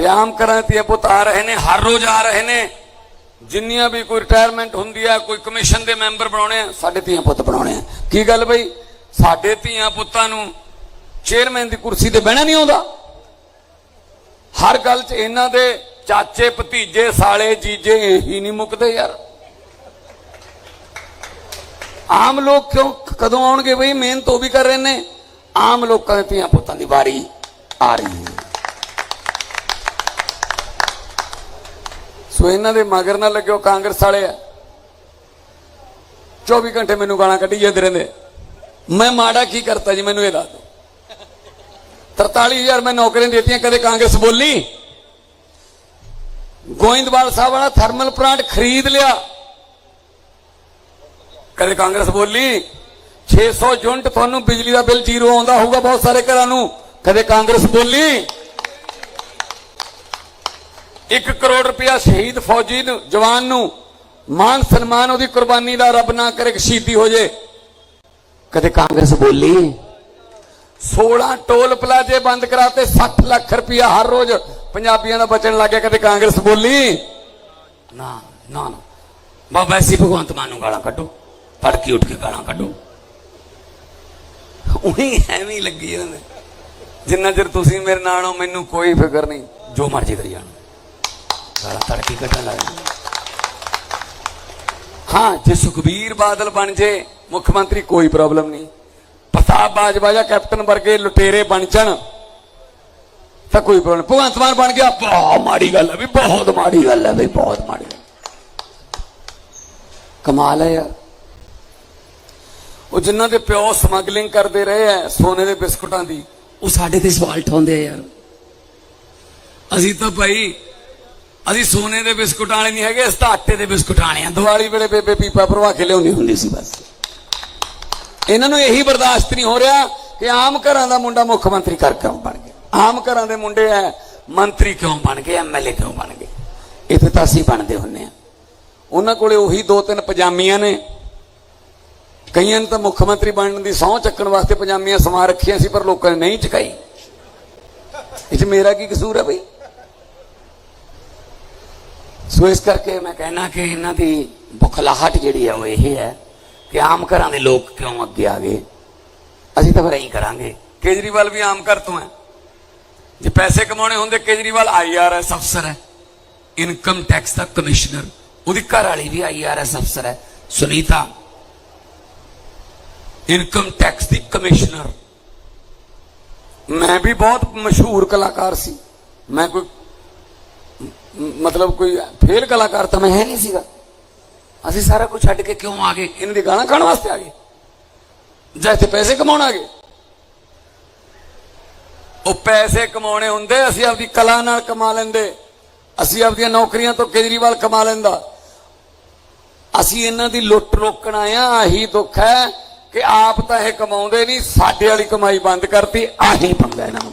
ਤੇ ਆਮ ਕਰਾਂ ਤੇ ਪੁੱਤ ਆ ਰਹੇ ਨੇ ਹਰ ਰੋਜ਼ ਆ ਰਹੇ ਨੇ ਜਿੰਨੀਆਂ ਵੀ ਕੋਈ ਰਿਟਾਇਰਮੈਂਟ ਹੁੰਦੀ ਆ ਕੋਈ ਕਮਿਸ਼ਨ ਦੇ ਮੈਂਬਰ ਬਣਾਉਣੇ ਆ ਸਾਡੇ ਧੀਆਂ ਪੁੱਤ ਬਣਾਉਣੇ ਆ ਕੀ ਗੱਲ ਬਈ ਸਾਡੇ ਧੀਆਂ ਪੁੱਤਾਂ ਨੂੰ ਚੇਅਰਮੈਨ ਦੀ ਕੁਰਸੀ ਤੇ ਬਹਿਣਾ ਨਹੀਂ ਆਉਂਦਾ ਹਰ ਗੱਲ 'ਚ ਇਹਨਾਂ ਦੇ ਚਾਚੇ ਭਤੀਜੇ ਸਾਲੇ ਜੀਜੇ ਇਹੀ ਨਹੀਂ ਮੁੱਕਦੇ ਯਾਰ ਆਮ ਲੋਕ ਕਿਉਂ ਕਦੋਂ ਆਉਣਗੇ ਬਈ ਮਿਹਨਤ ਉਹ ਵੀ ਕਰ ਰਹੇ ਨੇ ਆਮ ਲੋਕਾਂ ਦੇ ਧੀਆਂ ਪੁੱਤਾਂ ਦੀ ਵਾਰੀ ਆ ਰਹੀ ਹੈ ਸੋ ਇਹਨਾਂ ਦੇ ਮਗਰ ਨਾ ਲੱਗਿਓ, ਕਾਂਗਰਸ ਵਾਲੇ ਆ। 24 ਘੰਟੇ ਮੈਨੂੰ ਗਾਲਾਂ ਕੱਢੀ ਜਾਂਦੇ ਰਹਿੰਦੇ ਮੈਂ ਮਾੜਾ ਕੀ ਕਰਤਾ ਜੀ, ਮੈਨੂੰ ਇਹ ਦੱਸ ਦਿਓ। 43000 ਮੈਂ ਨੌਕਰੀਆਂ ਦਿੱਤੀਆਂ, ਕਦੇ ਕਾਂਗਰਸ ਬੋਲੀ। ਗੋਇੰਦਵਾਲ ਸਾਹਿਬ ਵਾਲਾ ਥਰਮਲ ਪਲਾਂਟ ਖਰੀਦ ਲਿਆ। ਕਦੇ ਕਾਂਗਰਸ ਬੋਲੀ। 600 ਯੂਨਿਟ ਤੁਹਾਨੂੰ ਬਿਜਲੀ ਦਾ ਬਿੱਲ ਜ਼ੀਰੋ ਆਉਂਦਾ ਹੋਊਗਾ ਬਹੁਤ ਸਾਰੇ ਘਰਾਂ ਨੂੰ। ਕਦੇ ਕਾਂਗਰਸ ਬੋਲੀ। 1 ਕਰੋੜ ਰੁਪਇਆ ਸ਼ਹੀਦ ਫੌਜੀ ਨੂੰ, ਜਵਾਨ ਨੂੰ, ਮਾਨ ਸਨਮਾਨ ਉਹਦੀ ਕੁਰਬਾਨੀ ਦਾ ਰੱਬ ਨਾ ਕਰੇ ਸ਼ਹੀਦੀ ਹੋ ਜੇ। ਕਦੇ ਕਾਂਗਰਸ ਬੋਲੀ 16 ਟੋਲ ਪਲਾਜ਼ੇ ਬੰਦ ਕਰਾਤੇ 60 ਲੱਖ ਰੁਪਇਆ ਹਰ ਰੋਜ਼ ਪੰਜਾਬੀਆਂ ਦਾ ਬਚਣ ਲੱਗਿਆ ਕਦੇ ਕਾਂਗਰਸ ਬੋਲੀ। ਨਾ ਨਾ ਨਾ। ਬਾਬਾ ਐਸੀ ਭਗਵੰਤ ਮਾਨ ਨੂੰ ਗਾਲਾਂ ਕੱਢੋ ਤੜਕੀ ਉੱਠ ਕੇ ਗਾਲਾਂ ਕੱਢੋ। ਉਹੀ ਐਵੇਂ ਲੱਗੀ ਜਾਂਦੇ ਜਿੰਨਾ ਚਿਰ ਤੁਸੀਂ ਮੇਰੇ ਨਾਲ ਹੋ, ਮੈਨੂੰ ਕੋਈ ਫਿਕਰ ਨਹੀਂ, ਜੋ ਮਰਜ਼ੀ ਕਰੀ ਜਾਣ। ਗਾਲਾਂ ਤੜਕੀ ਕੱਢਣ ਲੱਗ ਜਾਂਦੇ। ਹਾਂ, ਜੇ ਸੁਖਬੀਰ ਬਾਦਲ ਬਣ ਜੇ, ਮੁੱਖ ਮੰਤਰੀ ਕੋਈ ਪ੍ਰੋਬਲਮ ਨਹੀਂ। ਪ੍ਰਤਾਪ ਬਾਜਵਾ ਜਾਂ ਕੈਪਟਨ ਵਰਗੇ ਲੁਟੇਰੇ ਬਣ ਜਾਣ, ਤਾਂ ਕੋਈ ਪ੍ਰੋਬਲਮ ਭਗਵੰਤ ਮਾਨ ਬਣ ਗਿਆ, ਬਹੁਤ ਮਾੜੀ ਗੱਲ ਹੈ ਵੀ, ਬਹੁਤ ਮਾੜੀ ਗੱਲ ਹੈ ਵੀ, ਬਹੁਤ ਮਾੜੀ ਗੱਲ ਕਮਾਲ ਹੈ ਯਾਰ। ਉਹ ਜਿਨ੍ਹਾਂ ਦੇ ਪਿਓ ਸਮਗਲਿੰਗ ਕਰਦੇ ਰਹੇ ਐ ਸੋਨੇ ਦੇ ਬਿਸਕੁਟਾਂ ਦੀ, ਉਹ ਸਾਡੇ ਤੇ ਸਵਾਲ ਠਾਉਂਦੇ ਆ ਯਾਰ। ਅਸੀਂ ਤਾਂ ਭਾਈ ਅਸੀਂ ਸੋਨੇ ਦੇ ਬਿਸਕੁਟ ਵਾਲੇ ਨਹੀਂ ਹੈਗੇ, ਅਸੀਂ ਤਾਂ ਆਟੇ ਦੇ ਬਿਸਕੁਟ ਵਾਲੇ ਆ ਦੀਵਾਲੀ ਵੇਲੇ ਬੇਬੇ ਪੀਪਾ ਭਰਵਾ ਕੇ ਲਿਆਉਂਦੀ ਹੁੰਦੀ ਸੀ ਬਸ। ਇਹਨਾਂ ਨੂੰ ਇਹੀ ਬਰਦਾਸ਼ਤ ਨਹੀਂ ਹੋ ਰਿਹਾ ਕਿ ਆਮ ਘਰਾਂ ਦਾ ਮੁੰਡਾ ਮੁੱਖ ਮੰਤਰੀ ਕਰ ਕਿਉਂ ਬਣ ਗਿਆ? ਆਮ ਘਰਾਂ ਦੇ ਮੁੰਡੇ ਐ, ਮੰਤਰੀ ਕਿਉਂ ਬਣ ਗਏ ਐਮਐਲਏ ਕਿਉਂ ਬਣ ਗਏ? ਇੱਥੇ ਤਾਂ ਅਸੀਂ ਬਣਦੇ ਹੁੰਨੇ ਆ ਉਹਨਾਂ ਕੋਲੇ ਉਹੀ ਦੋ ਤਿੰਨ ਪਜਾਮੀਆਂ ਨੇ। ਕਈਆਂ ਨੇ ਤਾਂ ਮੁੱਖ ਮੰਤਰੀ ਬਣਨ ਦੀ ਸਹੁੰ ਚੱਕਣ ਵਾਸਤੇ ਪਜਾਮੀਆਂ ਸਮਾ ਰੱਖੀਆਂ ਸੀ, ਪਰ ਲੋਕਾਂ ਨੇ ਨਹੀਂ ਚੁਕਾਈ। ਇਹ 'ਚ ਮੇਰਾ ਕੀ ਕਸੂਰ ਹੈ ਬਈ? ਸੋ ਇਸ ਕਰਕੇ ਮੈਂ ਕਹਿਣਾ ਕਿ ਇਹਨਾਂ ਦੀ ਬੁਖਲਾਹਟ ਜਿਹੜੀ ਹੈ ਉਹ ਇਹ ਹੈ ਕਿ ਆਮ ਘਰਾਂ ਦੇ ਲੋਕ ਕਿਉਂ ਅੱਗੇ ਆ ਗਏ? ਅਸੀਂ ਤਾਂ ਫਿਰ ਐਂ ਕਰਾਂਗੇ। ਕੇਜਰੀਵਾਲ ਵੀ ਆਮ ਘਰ ਤੋਂ ਹੈ। ਜੇ ਪੈਸੇ ਕਮਾਉਣੇ ਹੁੰਦੇ, ਕੇਜਰੀਵਾਲ ਆਈਆਰਐਸ ਅਫਸਰ ਹੈ। ਇਨਕਮ ਟੈਕਸ ਦਾ ਕਮਿਸ਼ਨਰ। ਉਹਦੀ ਘਰ ਵਾਲੀ ਵੀ ਆਈਆਰਐਸ ਅਫਸਰ ਹੈ। ਸੁਨੀਤਾ। ਇਨਕਮ ਟੈਕਸ ਦੀ ਕਮਿਸ਼ਨਰ। ਮੈਂ ਵੀ ਬਹੁਤ ਮਸ਼ਹੂਰ ਕਲਾਕਾਰ ਸੀ। ਮੈਂ ਕੋਈ ਮਤਲਬ ਕੋਈ ਫੇਲ ਕਲਾਕਾਰ ਤਾਂ ਮੈਂ ਹੈ ਨਹੀਂ ਸੀਗਾ। ਅਸੀਂ ਸਾਰਾ ਕੁਝ ਛੱਡ ਕੇ ਕਿਉਂ ਆ ਗਏ? ਇਹਨਾਂ ਦੀ ਗਾਣਾ ਖਾਣ ਵਾਸਤੇ ਆ ਗਏ। ਜਾਂ ਇੱਥੇ ਪੈਸੇ ਕਮਾਉਣ ਆ ਗਏ? ਉਹ ਪੈਸੇ ਕਮਾਉਣੇ ਹੁੰਦੇ, ਅਸੀਂ ਆਪਦੀ ਕਲਾ ਨਾਲ ਕਮਾ ਲੈਂਦੇ। ਅਸੀਂ ਆਪਦੀਆਂ ਨੌਕਰੀਆਂ ਤੋਂ ਕੇਜਰੀਵਾਲ ਕਮਾ ਲੈਂਦਾ। ਅਸੀਂ ਇਹਨਾਂ ਦੀ ਲੁੱਟ ਰੋਕਣ ਆਏ ਆ ਆਹੀ ਦੁੱਖ ਹੈ ਕਿ ਆਪ ਤਾਂ ਇਹ ਕਮਾਉਂਦੇ ਨਹੀਂ, ਸਾਡੇ ਵਾਲੀ ਕਮਾਈ ਬੰਦ ਕਰਤੀ, ਆਹੀ ਪੰਗਾ ਇਹਨਾਂ ਨੂੰ